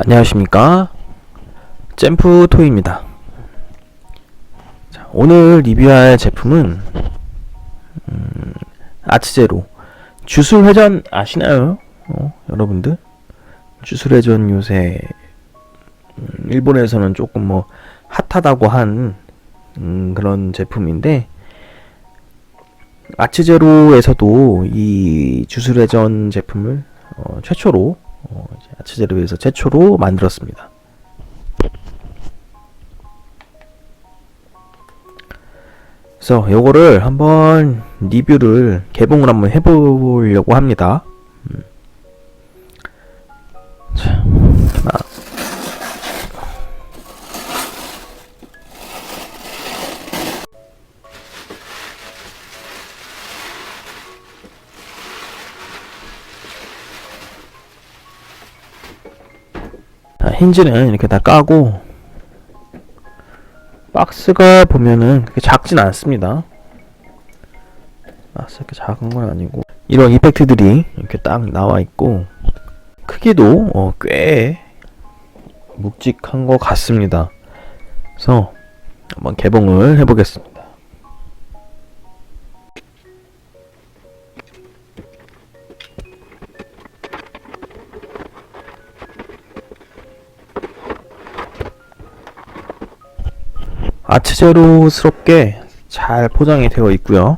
안녕하십니까? 잼프 토이입니다. 자, 오늘 리뷰할 제품은 음, 아츠제로 주술회전 아시나요? 어, 여러분들? 주술회전 요새 음, 일본에서는 조금 뭐 핫하다고 한 음, 그런 제품인데 아츠제로에서도 이 주술회전 제품을 어, 최초로 어, 이제 아츠제로에서 최초로 만들었습니다. 그래서 요거를 한번 리뷰를 개봉을 한번 해보려고 합니다. 힌지는 이렇게 다 까고 박스가 보면은 그렇게 작진 않습니다. 박스 이렇게 작은 건 아니고 이런 이펙트들이 이렇게 딱 나와 있고 크기도 어, 꽤 묵직한 것 같습니다. 그래서 한번 개봉을 해보겠습니다. 아트제로스럽게 잘 포장이 되어 있고요.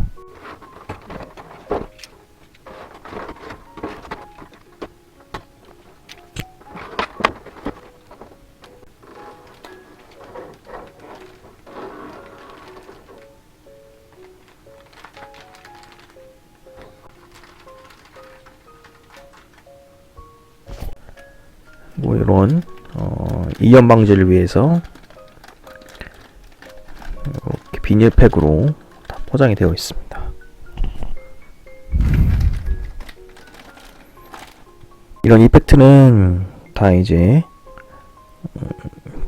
뭐 이런 어, 이연 방지를 위해서 비닐팩으로 다 포장이 되어 있습니다. 이런 이펙트는 다 이제 음,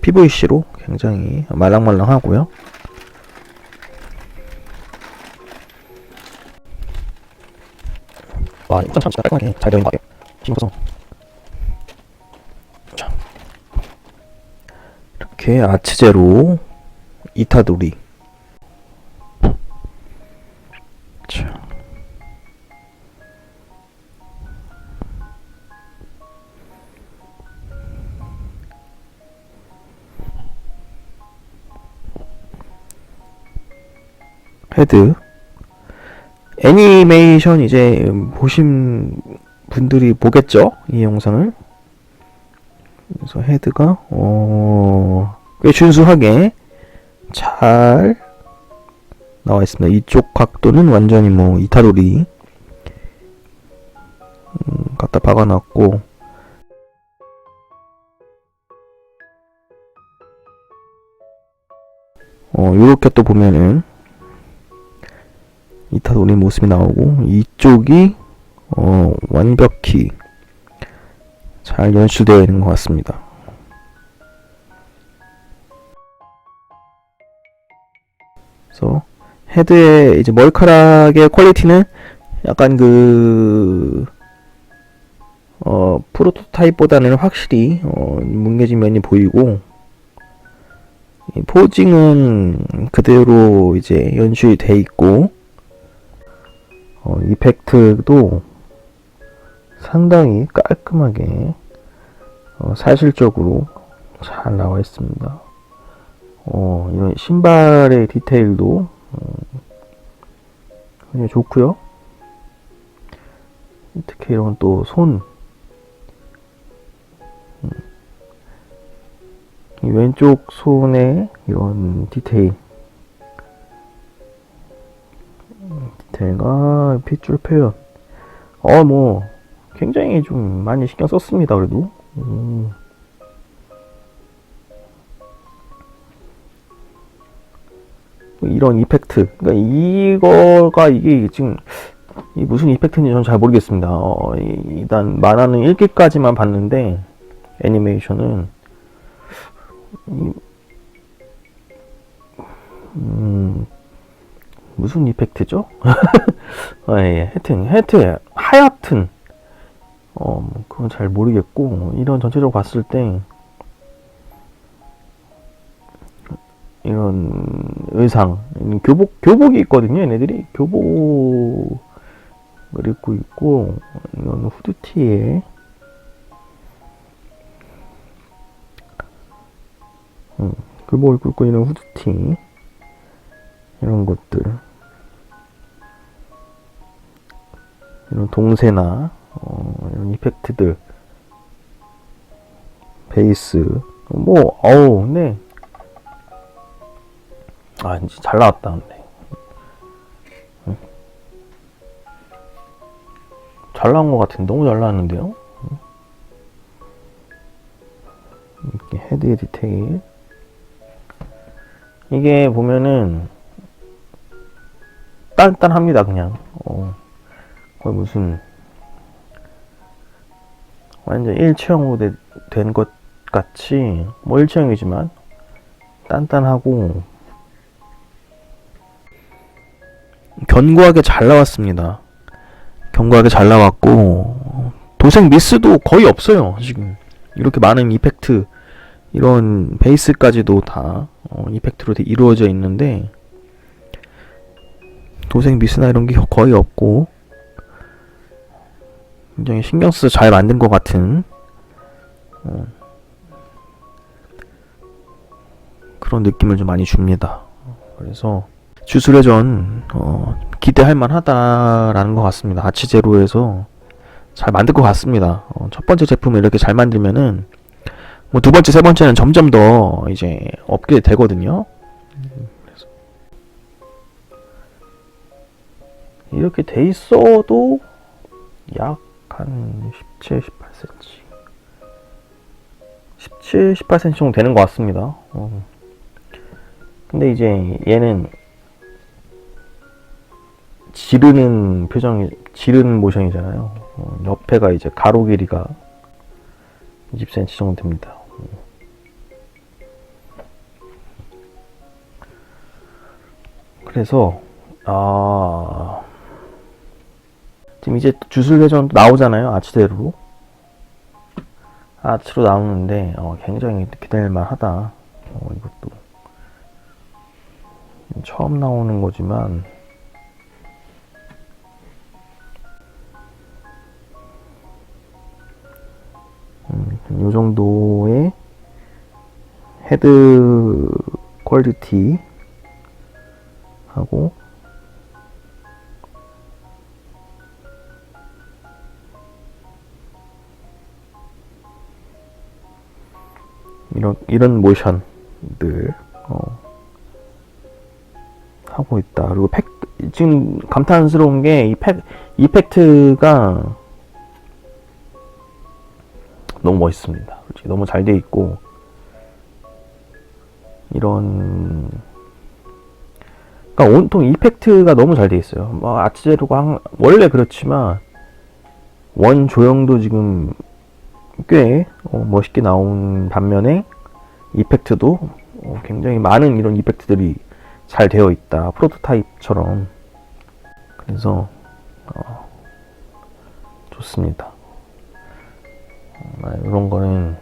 PVC로 굉장히 말랑말랑하고요. 와, 이거 참 깔끔하게 잘 되어 있는 것 같아요. 힘써서 자, 이렇게 아치제로 이타도리 헤드. 애니메이션 이제 보신 분들이 보겠죠? 이 영상을? 그래서 헤드가 어, 꽤 준수하게 잘 나와 있습니다. 이쪽 각도는 완전히 뭐 이타도리 음, 갖다 박아놨고. 어 요렇게 또 보면은 이타도리 모습이 나오고 이쪽이 어 완벽히 잘 연출되어 있는 것 같습니다. 그래서 헤드의 이제 머리카락의 퀄리티는 약간 그 어, 프로토타입보다는 확실히 어, 뭉개진 면이 보이고 이 포징은 그대로 이제 연출이 돼 있고 어, 이펙트도 상당히 깔끔하게 어, 사실적으로 잘 나와 있습니다. 어, 이런 신발의 디테일도 어, 굉장히 좋고요. 특히 이런 또 손, 음, 이 왼쪽 손에 이런 디테일, 음, 디테일과 핏줄 표현, 어, 뭐 굉장히 좀 많이 신경 썼습니다. 그래도. 음. 이런 이펙트. 그러니까 이거가 이게 지금 이 무슨 이펙트인지 저는 잘 모르겠습니다. 어, 이- 일단 만화는 1기까지만 봤는데 애니메이션은 이, 음, 무슨 이펙트죠? 아, 예, 하여튼, 하여튼, 하여튼, 어, 뭐 그건 잘 모르겠고, 이런 전체적으로 봤을 때, 이런 의상, 교복, 교복이 있거든요, 얘네들이. 교복을 입고 있고, 이건 후드티에, 음, 교복을 입고 있고, 이런 후드티, 이런 것들. 이런 동세나, 어, 이런 이펙트들, 베이스, 뭐, 어우, 네. 아, 진짜 잘 나왔다, 근데. 응? 잘 나온 것 같은데, 너무 잘 나왔는데요? 응? 이렇게 헤드 디테일. 이게 보면은, 단단합니다, 그냥. 어, 거의 무슨, 완전 일체형으로 된 것 같이, 뭐 일체형이지만, 단단하고, 견고하게 잘 나왔습니다. 견고하게 잘 나왔고 도색 미스도 거의 없어요. 지금 이렇게 많은 이펙트 이런 베이스까지도 다 어, 이펙트로 돼 이루어져 있는데 도색 미스나 이런 게 거의 없고 굉장히 신경 써서 잘 만든 것 같은 어, 그런 느낌을 좀 많이 줍니다. 그래서 주술회전 어, 기대할 만하다라는 것 같습니다. 아치 제로에서 잘 만들 것 같습니다. 어, 첫 번째 제품을 이렇게 잘 만들면은 뭐 두 번째, 세 번째는 점점 더 이제 업그레이드 되거든요. 이렇게 돼 있어도 약 한 17, 18cm 17, 18cm 정도 되는 것 같습니다. 어. 근데 이제 얘는 지르는 표정이 지르는 모션이잖아요. 어, 옆에가 이제 가로 길이가 20cm 정도 됩니다. 그래서 아 지금 이제 주술 회전 나오잖아요. 아치대로 아치로 나오는데 어, 굉장히 기다릴만 하다. 어, 이것도 처음 나오는 거지만 음, 요 정도의 헤드 퀄리티 하고 이런 이런 모션들 어, 하고 있다. 그리고 팩 지금 감탄스러운 게 이 팩 이펙트가 너무 멋있습니다. 솔직히 너무 잘 돼 있고 이런 그러니까 온통 이펙트가 너무 잘 돼 있어요. 뭐 아치제로가 항- 원래 그렇지만 원 조형도 지금 꽤 어, 멋있게 나온 반면에 이펙트도 어, 굉장히 많은 이런 이펙트들이 잘 되어 있다. 프로토타입처럼 그래서 어, 좋습니다. 아, 이런 거는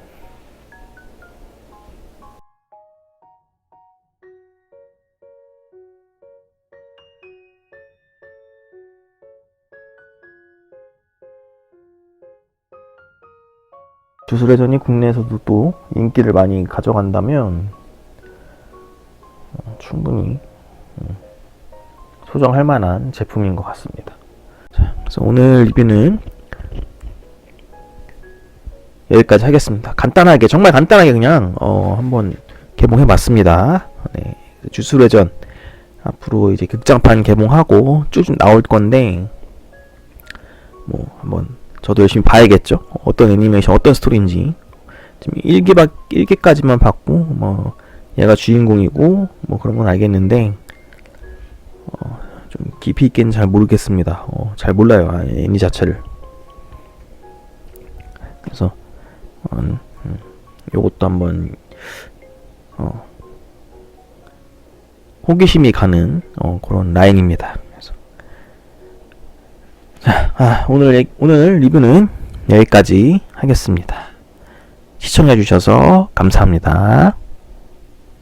주술회전이 국내에서도 또 인기를 많이 가져간다면 어, 충분히 음, 소정할 만한 제품인 것 같습니다. 자, 그래서 오늘 리뷰는 여기까지 하겠습니다. 간단하게 정말 간단하게 그냥 어, 한번 개봉해 봤습니다. 네, 주술회전 앞으로 이제 극장판 개봉하고 쭉 나올 건데 뭐 저도 열심히 봐야겠죠. 어떤 애니메이션 어떤 스토리인지 지금 1기 1기까지만 봤고 뭐 얘가 주인공이고 뭐 그런 건 알겠는데 어, 좀 깊이 있게는 잘 모르겠습니다. 어, 잘 몰라요 아, 애니 자체를. 그래서 음, 음, 요것도 한번 어, 호기심이 가는 어, 그런 라인입니다. 아, 오늘 얘- 오늘 리뷰는 여기까지 하겠습니다. 시청해주셔서 감사합니다.